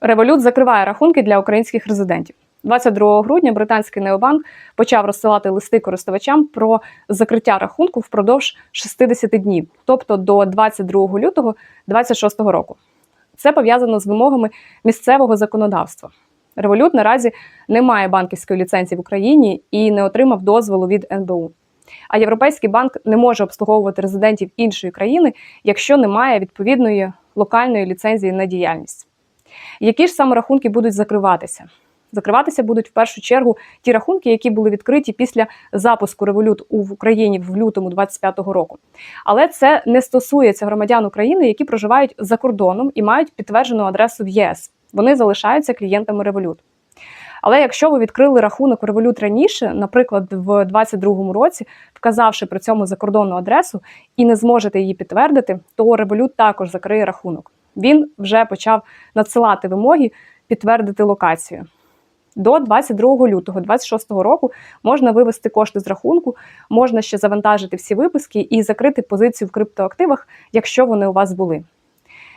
Револют закриває рахунки для українських резидентів. 22 грудня британський необанк почав розсилати листи користувачам про закриття рахунку впродовж 60 днів, тобто до 22 лютого 2026 року. Це пов'язано з вимогами місцевого законодавства. Револют наразі не має банківської ліцензії в Україні і не отримав дозволу від НБУ. А Європейський банк не може обслуговувати резидентів іншої країни, якщо немає відповідної локальної ліцензії на діяльність. Які ж саме рахунки будуть закриватися? Закриватися будуть в першу чергу ті рахунки, які були відкриті після запуску револют у Україні в лютому 25-го року. Але це не стосується громадян України, які проживають за кордоном і мають підтверджену адресу в ЄС. Вони залишаються клієнтами револют. Але якщо ви відкрили рахунок револют раніше, наприклад, в 2022 році, вказавши при цьому закордонну адресу і не зможете її підтвердити, то револют також закриє рахунок. Він вже почав надсилати вимоги підтвердити локацію. До 22 лютого 2026 року можна вивести кошти з рахунку, можна ще завантажити всі виписки і закрити позицію в криптоактивах, якщо вони у вас були.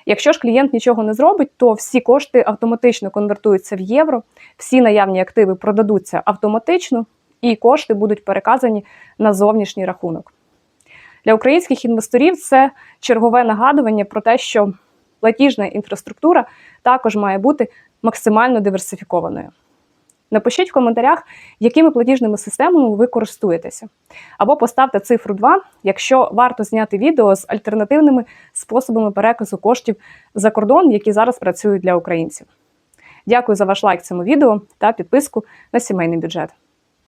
Якщо ж клієнт нічого не зробить, то всі кошти автоматично конвертуються в євро, всі наявні активи продадуться автоматично, і кошти будуть переказані на зовнішній рахунок. Для українських інвесторів це чергове нагадування про те, що платіжна інфраструктура також має бути максимально диверсифікованою. Напишіть в коментарях, якими платіжними системами ви користуєтеся. Або поставте цифру 2, якщо варто зняти відео з альтернативними способами переказу коштів за кордон, які зараз працюють для українців. Дякую за ваш лайк цьому відео та підписку на сімейний бюджет.